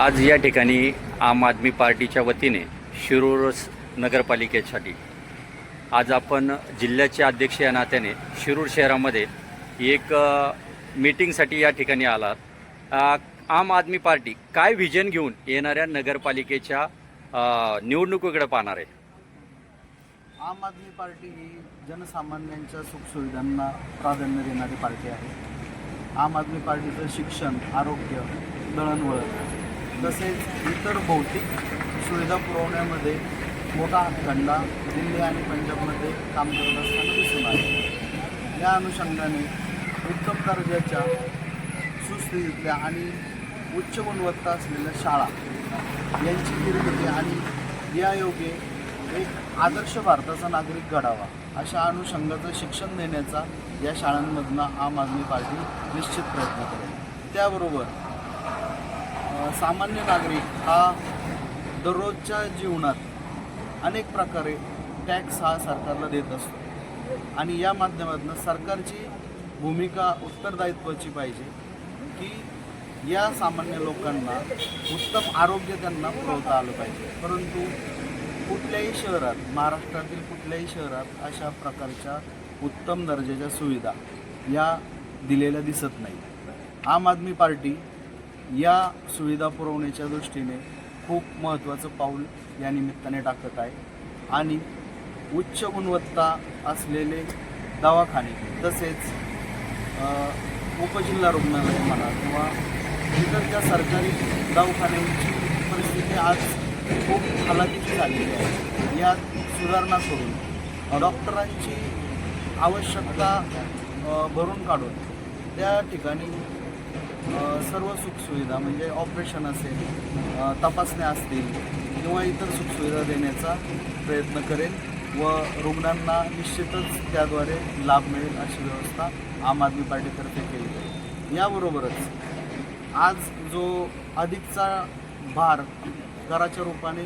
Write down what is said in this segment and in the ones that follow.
आज या ठिकाणी आम आदमी पार्टीच्या वतीने शिरूर नगरपालिकेसाठी आज आपण जिल्ह्याचे अध्यक्ष या नात्याने शिरूर शहरामध्ये एक मीटिंगसाठी या ठिकाणी आलात. आम आदमी पार्टी काय व्हिजन घेऊन येणाऱ्या नगरपालिकेच्या निवडणुकीकडे पाहणार आहे? आम आदमी पार्टी ही जनसामान्यांच्या सुखसुविधांना प्राधान्य देणारी पार्टी आहे. आम आदमी पार्टीचं शिक्षण आरोग्य दळणवळण तसेच इतर भौतिक सुविधा पुरवण्यामध्ये मोठा हातखंडा दिल्ली आणि पंजाबमध्ये काम करत असताना दिसून आले. या अनुषंगाने उत्तम दर्जाच्या सुस्थितीतल्या आणि उच्च गुणवत्ता असलेल्या शाळा यांची निर्मिती आणि यायोगे एक आदर्श भारताचा नागरिक घडावा अशा अनुषंगाचं शिक्षण देण्याचा या शाळांमधनं आम आदमी पार्टी निश्चित प्रयत्न करेल. त्याबरोबर सामान्य नागरिक हा दररोजच्या जीवनात अनेक प्रकारे टॅक्स हा सरकारला देत असतो. आणि या माध्यमातून सरकारची भूमिका उत्तरदायित्वाची पाहिजे की या सामान्य लोकांना उत्तम आरोग्य त्यांना पुरवता आलं पाहिजे. परंतु कुठल्याही शहरात महाराष्ट्रातील कुठल्याही शहरात अशा प्रकारच्या उत्तम दर्जाच्या सुविधा या दिलेल्या दिसत नाही आम आदमी पार्टी या सुविधा पुरवण्याच्या दृष्टीने खूप महत्त्वाचं पाऊल या निमित्ताने टाकत आहे. आणि उच्च गुणवत्ता असलेले दवाखाने तसेच उपजिल्हा रुग्णालय म्हणा किंवा इतर ज्या सरकारी दवाखान्यांची परिस्थिती आज खूप हलाखीची झालेली आहे. यात सुधारणा करून डॉक्टरांची आवश्यकता भरून काढून त्या ठिकाणी सर्व सुखसुविधा म्हणजे ऑपरेशन असेल तपासण्या असतील किंवा इतर सुखसुविधा देण्याचा प्रयत्न करेल व रुग्णांना निश्चितच त्याद्वारे लाभ मिळेल अशी व्यवस्था आम आदमी पार्टीतर्फे केली जाईल. याबरोबरच आज जो अधिकचा भार कराच्या रूपाने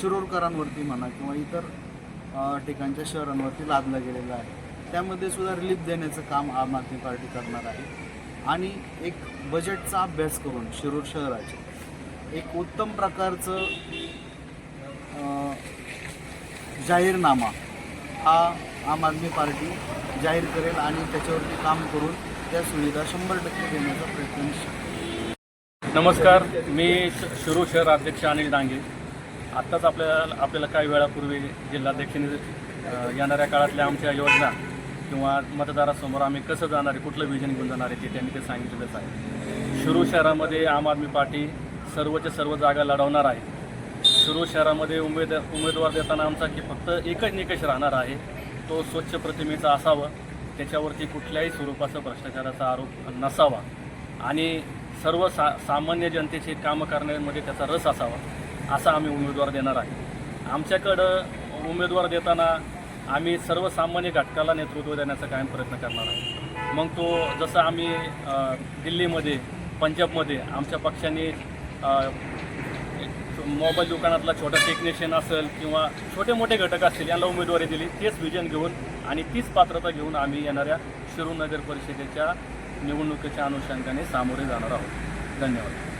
शिरूरकरांवरती म्हणा किंवा इतर ठिकाणच्या शहरांवरती लादला गेलेला आहे त्यामध्ये सुद्धा रिलीफ देण्याचं काम आम आदमी पार्टी करणार आहे. आणि एक बजेटचा अभ्यास करून शिरूर शहराचे. एक उत्तम प्रकारचं जाहीरनामा हा आम आदमी पार्टी जाहीर करेल आणि त्याच्यावरती काम करून त्या सुविधा शंभर टक्के देण्याचा प्रयत्न निश्चित नमस्कार मी श- शिरूर शहर अध्यक्ष अनिल डांगे. आत्ताच आपल्याला आपल्याला काही वेळापूर्वी जिल्हाध्यक्षांनी येणाऱ्या काळातल्या आमच्या योजना किंवा मतदारासमोर आम्ही कसं जाणार आहे कुठलं विजन घेऊन जाणार आहे ते त्यांनी ते सांगितलेलंच आहे. शिरूर शहरामध्ये आम आदमी पार्टी सर्वच्या सर्व जागा लढवणार आहे. शिरूर शहरामध्ये उमेद उमेदवार देताना आमचा की फक्त एकच निकष राहणार आहे तो स्वच्छ प्रतिमेचा असावं. त्याच्यावरती कुठल्याही स्वरूपाचा भ्रष्टाचाराचा आरोप नसावा. आणि सर्व सा सामान्य जनतेचे कामं करण्यामध्ये त्याचा रस असावा असा आम्ही उमेदवार देणार आहे. आमच्याकडं उमेदवार देताना आम्ही सर्वसामान्य घटकाला नेतृत्व देण्याचा कायम प्रयत्न करणार आहे मग तो जसं आम्ही दिल्लीमध्ये पंजाबमध्ये आमच्या पक्षाने मोबाईल दुकानातला छोटा टेक्निशियन असेल किंवा छोटे मोठे घटक असतील यांना उमेदवारी दिली तेच विजन घेऊन आणि तीच पात्रता घेऊन आम्ही येणाऱ्या शिरूर नगर परिषदेच्या निवडणुकीच्या अनुषंगाने सामोरे जाणार आहोत. धन्यवाद.